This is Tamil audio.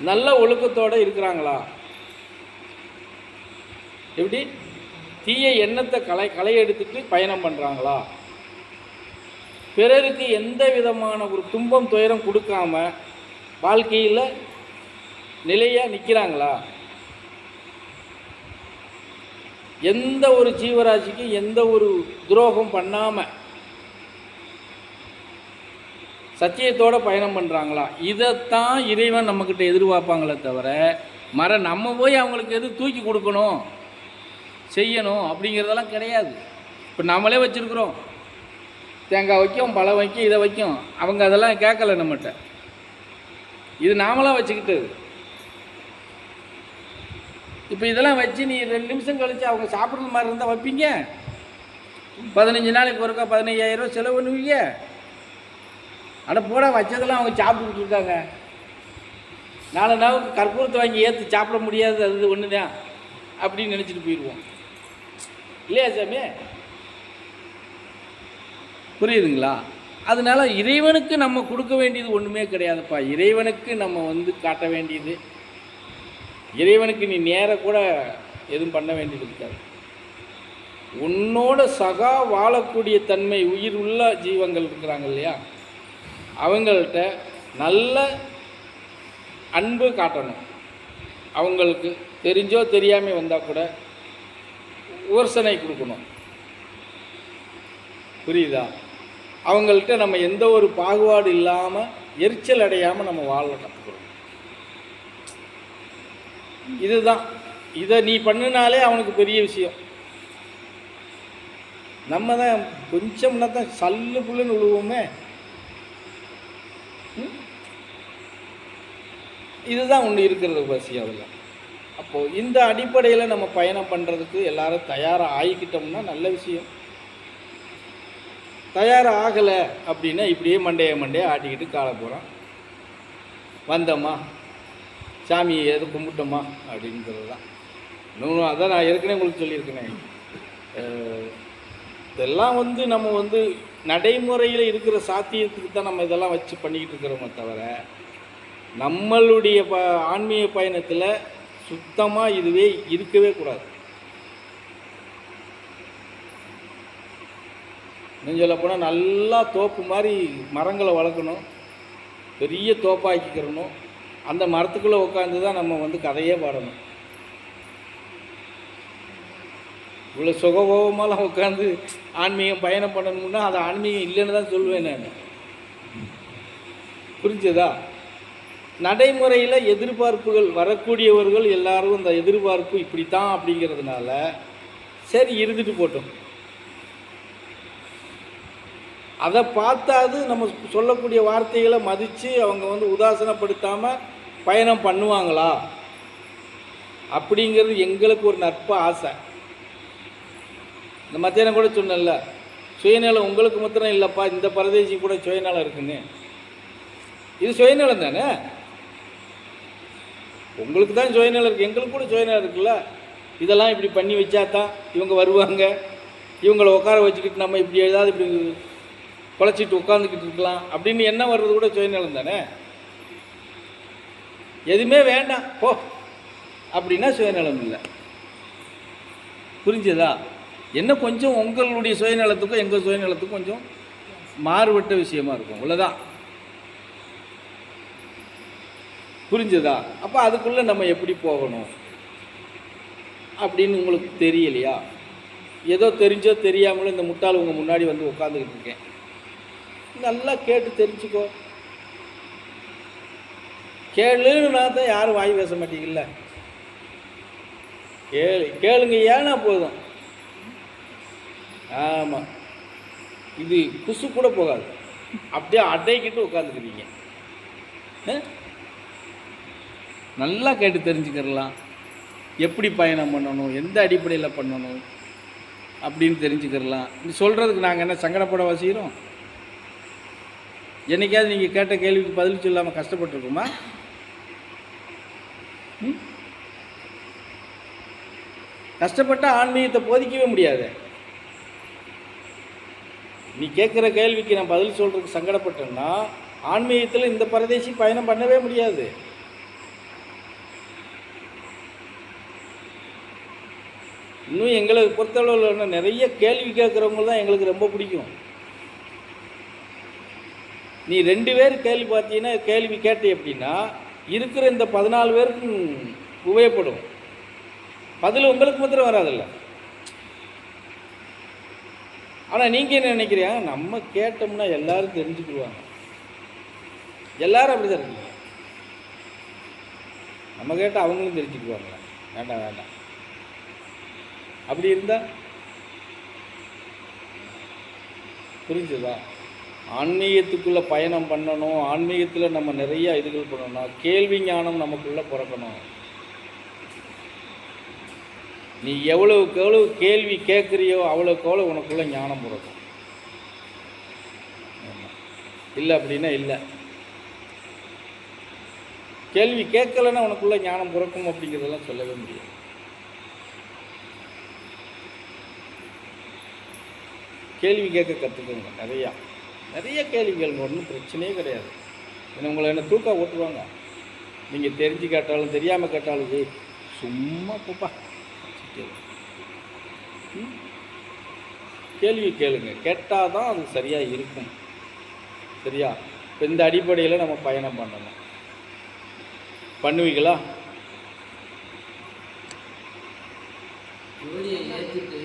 நல்ல ஒழுக்கத்தோடு இருக்கிறாங்களா? எப்படி? தீய எண்ணத்தை களை களை எடுத்துட்டு பயணம் பண்ணுறாங்களா பிறருக்கு எந்த விதமான ஒரு துன்பம் துயரம் கொடுக்காம வாழ்க்கையில் நிலையாக நிற்கிறாங்களா எந்த ஒரு ஜீவராசிக்கும் எந்த ஒரு துரோகம் பண்ணாமல் சத்தியத்தோடு பயணம் பண்ணுறாங்களா இதைத்தான் இறைவன் நம்மக்கிட்ட எதிர்பார்ப்பாங்களே தவிர மர நம்ம போய் அவங்களுக்கு எது தூக்கி கொடுக்கணும் செய்யணும் அப்படிங்கிறதெல்லாம் கிடையாது. இப்போ நம்மளே வச்சுருக்குறோம். தேங்காய் வைக்கும் பழம் வைக்கும் இதை வைக்கும். அவங்க அதெல்லாம் கேட்கல நம்மகிட்ட. இது நாமளாக வச்சுக்கிட்டு இப்போ இதெல்லாம் வச்சு நீ ரெண்டு நிமிஷம் கழித்து அவங்க சாப்பிட்ற மாதிரி இருந்தால் வைப்பீங்க? பதினஞ்சு நாளைக்கு ஒருக்கா பதினஞ்சாயிரம் ரூபா செலவு பண்ணுவீங்க? அட போட வச்சதெல்லாம் அவங்க சாப்பிட்டுக்கிட்டு இருக்காங்க நாலு நாளுக்கு கற்பூரத்தை வாங்கி ஏற்று சாப்பிட முடியாது அது ஒன்று தான் அப்படின்னு நினச்சிட்டு போயிடுவோம் இல்லையா சாமி? புரியுதுங்களா? அதனால் இறைவனுக்கு நம்ம கொடுக்க வேண்டியது ஒன்றுமே கிடையாதுப்பா. இறைவனுக்கு நம்ம வந்து காட்ட வேண்டியது. இறைவனுக்கு நீ நேர கூட எதுவும் பண்ண வேண்டியது இருக்காது. உன்னோட சகா வாழக்கூடிய தன்மை உயிர் உள்ள ஜீவங்கள் இருக்கிறாங்க இல்லையா? அவங்கள்ட்ட நல்ல அன்பு காட்டணும். அவங்களுக்கு தெரிஞ்சோ தெரியாமல் வந்தால் கூட விமர்சனை கொடுக்கணும். புரியுதா? அவங்கள்ட்ட நம்ம எந்த ஒரு பாகுபாடு இல்லாமல் எரிச்சல் அடையாமல் நம்ம வாழ கற்றுக்கிறோம் இதுதான். இதை நீ பண்ணினாலே அவனுக்கு பெரிய விஷயம். நம்ம தான் கொஞ்சம்னா தான் சல்லு புல்லுன்னு விழுவோமே இதுதான் ஒன்று இருக்கிறது பசி அதில். அப்போது இந்த அடிப்படையில் நம்ம பயணம் பண்ணுறதுக்கு எல்லாரும் தயாராக ஆகிக்கிட்டோம்னா நல்ல விஷயம். தயாராக ஆகலை அப்படின்னா இப்படியே மண்டைய மண்டைய ஆட்டிக்கிட்டு காலை போகிறோம் வந்தோமா சாமியை எது கும்பிட்டோமா அப்படிங்கிறது தான் இன்னொன்று அதான் நான் ஏற்கனவே உங்களுக்கு சொல்லியிருக்கேனே. இதெல்லாம் வந்து நம்ம வந்து நடைமுறையில் இருக்கிற சாத்தியத்துக்கு தான் நம்ம இதெல்லாம் வச்சு பண்ணிக்கிட்டு இருக்கிறோமே தவிர நம்மளுடைய ப ஆன்மீக பயணத்தில் சுத்தமாக இதுவே இருக்கவே கூடாது. இன்னும் சொல்ல போனால் நல்லா தோப்பு மாதிரி மரங்களை வளர்க்கணும். பெரிய தோப்பாக்கிக்கிறணும். அந்த மரத்துக்குள்ளே உட்காந்து தான் நம்ம வந்து கதையே பாடணும். இவ்வளோ சுகபோகமாலாம் உட்காந்து ஆன்மீகம் பயணம் பண்ணணும்னா அது ஆன்மீகம் இல்லைன்னு தான் சொல்லுவேன் நான். புரிஞ்சதா? நடைமுறையில் எதிர்பார்ப்புகள் வரக்கூடியவர்கள் எல்லாரும் இந்த எதிர்பார்ப்பு இப்படித்தான் அப்படிங்கிறதுனால சரி இருந்துட்டு போட்டோம். அதை பார்த்தாது நம்ம சொல்லக்கூடிய வார்த்தைகளை மதித்து அவங்க வந்து உதாசனப்படுத்தாமல் பயணம் பண்ணுவாங்களா? அப்படிங்கிறது எங்களுக்கு ஒரு நட்பு ஆசை. இந்த மத்தியானம் கூட சொன்னேன்ல சுயநலம் உங்களுக்கு மாத்திரம் இல்லைப்பா இந்த பரதேசி கூட சுயநலம் இருக்குன்னு. இது சுயநலம் தானே? உங்களுக்கு தான் சுயநலம் இருக்குது எங்களுக்கு கூட சுயநலம் இருக்குல்ல. இதெல்லாம் இப்படி பண்ணி வச்சா தான் இவங்க வருவாங்க. இவங்களை உட்கார வச்சுக்கிட்டு நம்ம இப்படி ஏதாவது இப்படி குழச்சிட்டு உட்காந்துக்கிட்டு இருக்கலாம். அப்படின்னு என்ன வர்றது கூட சுயநலம் தானே? எதுவுமே வேண்டாம் போ. அப்படின்னா சுயநலம் இல்லை. புரிஞ்சதா? என்ன கொஞ்சம் உங்களுடைய சுயநலத்துக்கும் எங்கள் சுயநலத்துக்கும் கொஞ்சம் மாறுபட்ட விஷயமா இருக்கும். அவ்வளோதான் புரிஞ்சுதா? அப்போ அதுக்குள்ளே நம்ம எப்படி போகணும்? அப்படின்னு உங்களுக்கு தெரியலையா? ஏதோ தெரிஞ்சோ தெரியாமலோ இந்த முட்டாள் உங்கள் முன்னாடி வந்து உட்காந்துக்கிட்டு இருக்கேன். நல்லா கேட்டு தெரிஞ்சுக்கோ. கேளுன்னா தான் யாரும் வாய் பேச மாட்டீங்கல்ல? கேளு கேளுங்க ஏன்னா போதும். ஆமாம் இது குசு கூட போகாது. அப்படியே அடைக்கிட்டு உட்காந்துக்கிறீங்க ஆ? நல்லா கேட்டு தெரிஞ்சுக்கிறலாம். எப்படி பயணம் பண்ணணும்? எந்த அடிப்படையில் பண்ணணும்? அப்படின்னு தெரிஞ்சுக்கிறலாம். நீ சொல்கிறதுக்கு நாங்கள் என்ன சங்கடப்பட வசிக்கிறோம்? என்னைக்காவது நீங்கள் கேட்ட கேள்விக்கு பதில் சொல்லாமல் கஷ்டப்பட்டுருக்குமா? ம்? கஷ்டப்பட்ட ஆன்மீகத்தை போதிக்கவே முடியாது. நீ கேட்குற கேள்விக்கு நான் பதில் சொல்கிறதுக்கு சங்கடப்பட்டேன்னா ஆன்மீகத்தில் இந்த பரதேசி பயணம் பண்ணவே முடியாது. இன்னும் எங்களை பொறுத்தளவில் நிறைய கேள்வி கேட்குறவங்க தான் எங்களுக்கு ரொம்ப பிடிக்கும். நீ ரெண்டு பேர் கேள்வி பார்த்தீங்கன்னா கேள்வி கேட்டே எப்படின்னா இருக்கிற இந்த பதினாலு பேருக்கும் உபயோகப்படும் பதில் உங்களுக்கு மாத்திரம் வராதில்லை. ஆனால் நீங்கள் என்ன நினைக்கிறீங்க நம்ம கேட்டோம்னா எல்லாரும் தெரிஞ்சுக்கிடுவாங்க. எல்லாரும் அப்படி தான் இருக்கீங்க. நம்ம கேட்டால் அவங்களும் தெரிஞ்சுக்குவாங்க வேண்டாம் வேண்டாம். அப்படி இருந்தால் புரிஞ்சுதா? ஆன்மீகத்துக்குள்ளே பயணம் பண்ணணும். ஆன்மீகத்தில் நம்ம நிறைய இதுகள் பண்ணணும். கேள்வி ஞானம் நமக்குள்ளே பிறக்கணும். நீ எவ்வளவுக்கு எவ்வளவு கேள்வி கேட்குறியோ அவ்வளோக்கு அவ்வளோ உனக்குள்ள ஞானம் பிறக்கும் இல்லை அப்படின்னா இல்லை. கேள்வி கேட்கலன்னா உனக்குள்ள ஞானம் பிறக்கும் அப்படிங்கிறதெல்லாம் சொல்லவே முடியாது. கேள்வி கேட்க கற்றுக்கோங்க நிறையா. நிறைய கேள்விகள் ஒன்றும் பிரச்சனையே கிடையாது. என்ன உங்களை என்ன தூக்கா ஓட்டுவாங்க. நீங்கள் தெரிஞ்சு கேட்டாலும் தெரியாமல் கேட்டாலும் சும்மா போப்பா. கேள்வி. கேளுங்க. கேட்டால் தான் அது சரியாக இருக்கும். சரியா? இப்போ இந்த அடிப்படையில் நம்ம பயணம் பண்ணணும். பண்ணுவீங்களா? ஜோதியை ஏற்றுட்டு